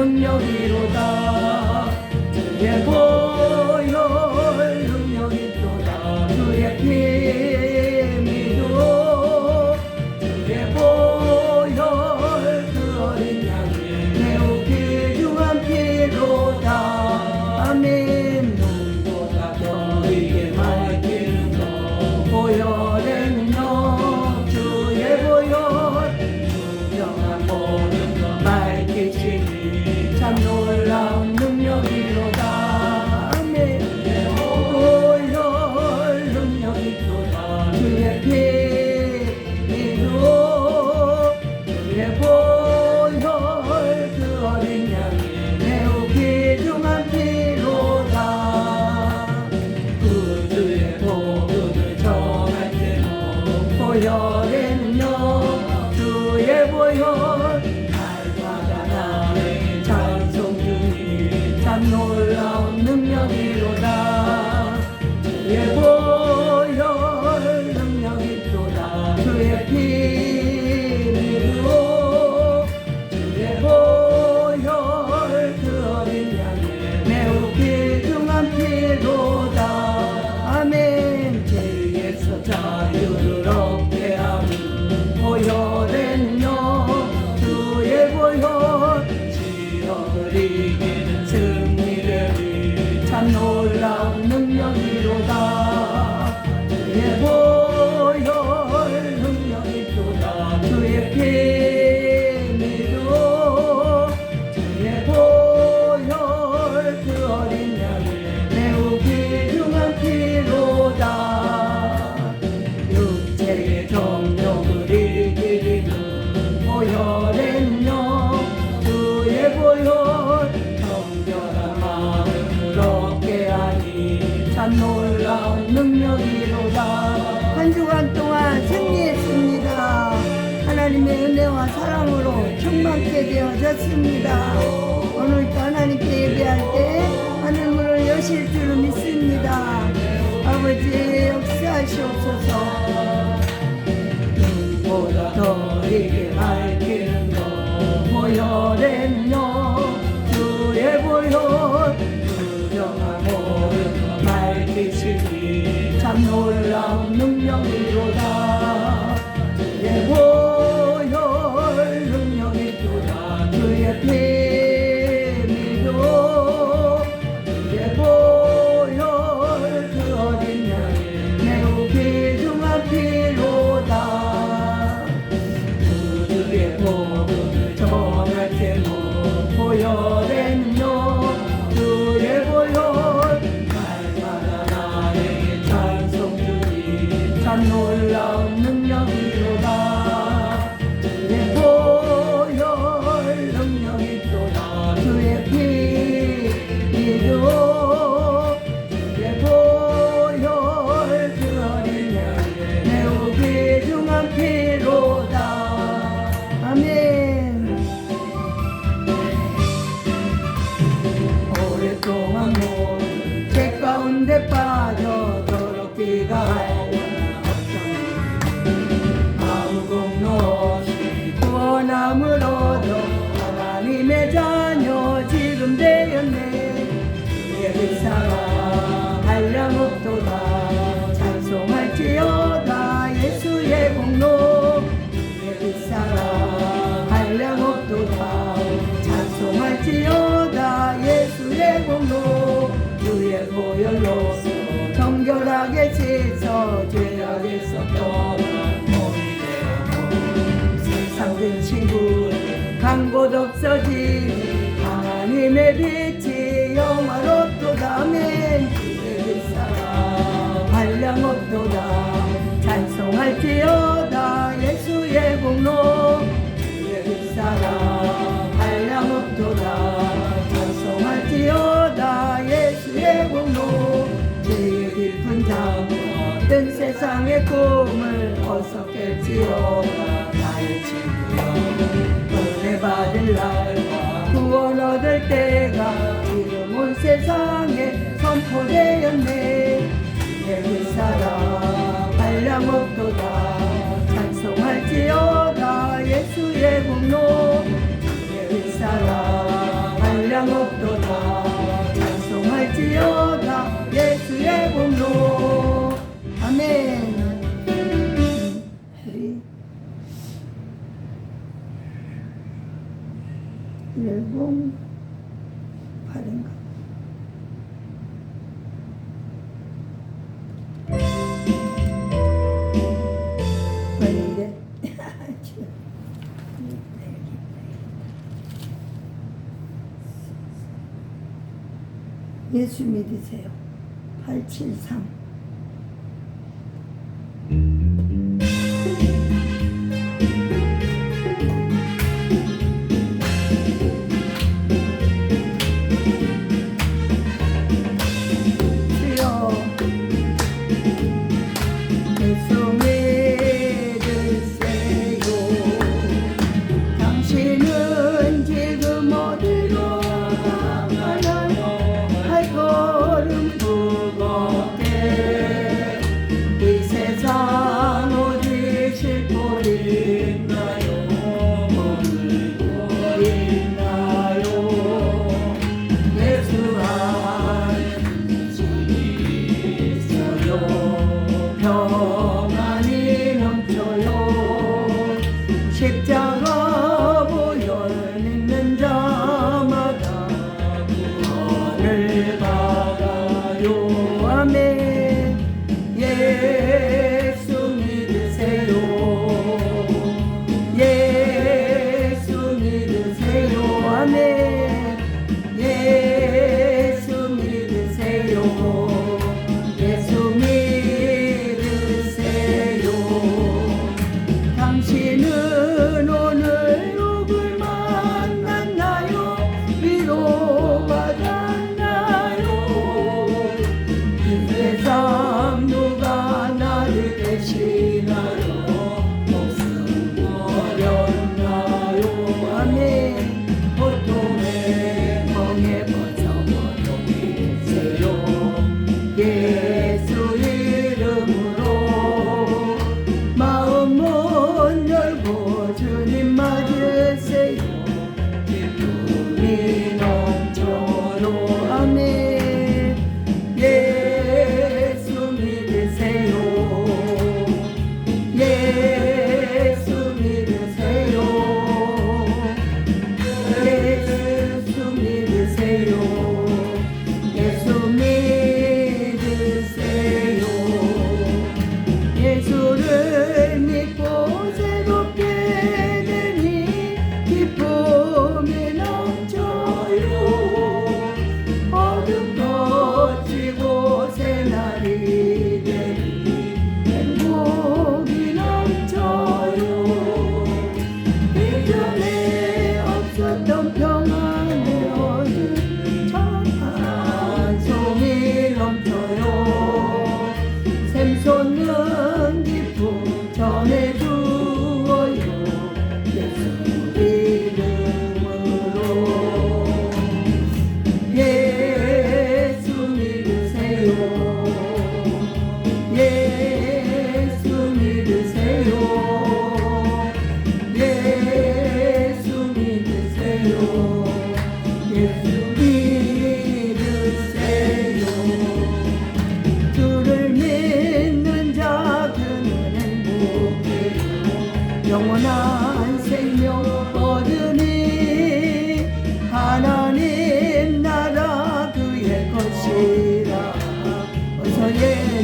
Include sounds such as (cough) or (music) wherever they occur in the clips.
능력이로다. 주의 보혈 능력이로다. 주의 힘이도 주의 보혈 그 어린 양이 매우 귀중한 피로다. 아멘 눈보다 더이게 밝힌 너 보혈의 능력 주의 보혈 분명한 모든 Aleluya, tú eres bueno. Bismillah. hallelujah, please. 맘을 얻어 하나님의 자녀 지금 되었네. 예를 사랑 한량 없도다. 찬송할지어다. 예수의 공로. 예를 사랑 한량 없도다. 찬송할지어다. 예수의 공로. 주의 보혈로 정결하게 씻어 죄악에서 떠나 모든 친구 간 곳 없어진 하나님의 빛이 영화롭도다 맨그 사람 한량없도다 찬송할지어다 예수의 공로. 그 사람 한량없도다 찬송할지어다 예수의 공로. 제일 깊은 잠 세상의 꿈을 어서 깰지요 나의 친구. 받을 날과 구원 얻을 때가 지금 온 세상에 선포되었네. 내의 사랑 발랑없도다. 찬송할지어다 예수의 공로. 내의 사랑 발랑없도다. 예수 믿으세요. 873 your way.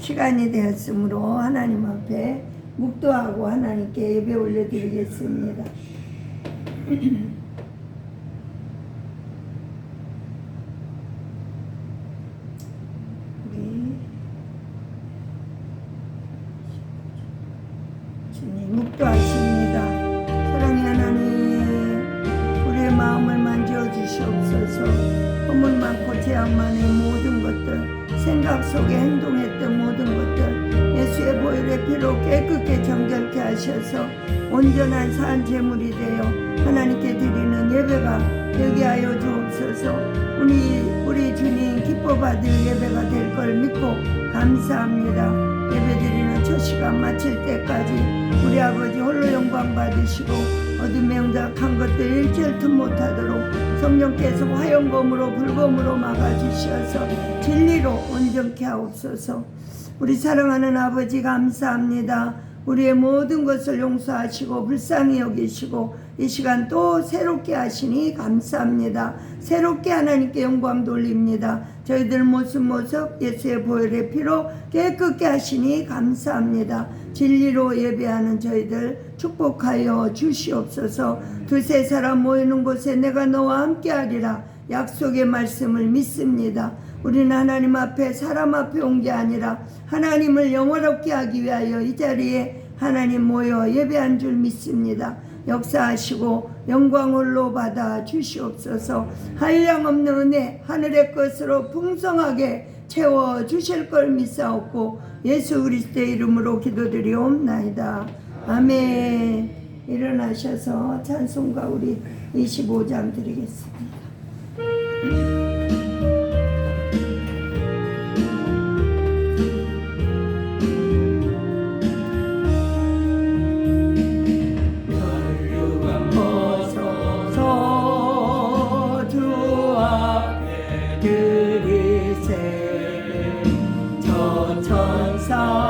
시간이 되었으므로 하나님 앞에 묵도하고 하나님께 예배 올려드리겠습니다. (clears throat) 많은 모든 것들, 생각 속에 행동했던 모든 것들, 예수의 보혈의 피로 깨끗게 정결케 하셔서 온전한 산 제물이 되어 하나님께 드리는 예배가 되게 하여 주옵소서. 우리 우리 주님 기뻐 받을 예배가 될 걸 믿고 감사합니다. 예배드리는 첫 시간 마칠 때까지 우리 아버지 홀로 영광 받으시고 어둠의 영작한 것들 일절 틈 못하도록 성령께서 화영검으로 불검으로 막아주셔서 진리로 온전케 하옵소서. 우리 사랑하는 아버지 감사합니다 우리의 모든 것을 용서하시고 불쌍히 여기시고 이 시간 또 새롭게 하시니 감사합니다. 새롭게 하나님께 영광 돌립니다. 저희들 모습 모습 예수의 보혈의 피로 깨끗게 하시니 감사합니다. 진리로 예배하는 저희들 축복하여 주시옵소서. 두세 사람 모이는 곳에 내가 너와 함께하리라. 약속의 말씀을 믿습니다. 우리는 하나님 앞에 사람 앞에 온 게 아니라 하나님을 영원롭게 하기 위하여 이 자리에 하나님 모여 예배한 줄 믿습니다. 역사하시고 영광 홀로 받아 주시옵소서. 한량 없는 은혜 하늘의 것으로 풍성하게 채워 주실 걸 믿사옵고 예수 그리스도의 이름으로 기도드리옵나이다. 아멘. 일어나셔서 찬송가 우리 25장 드리겠습니다. now.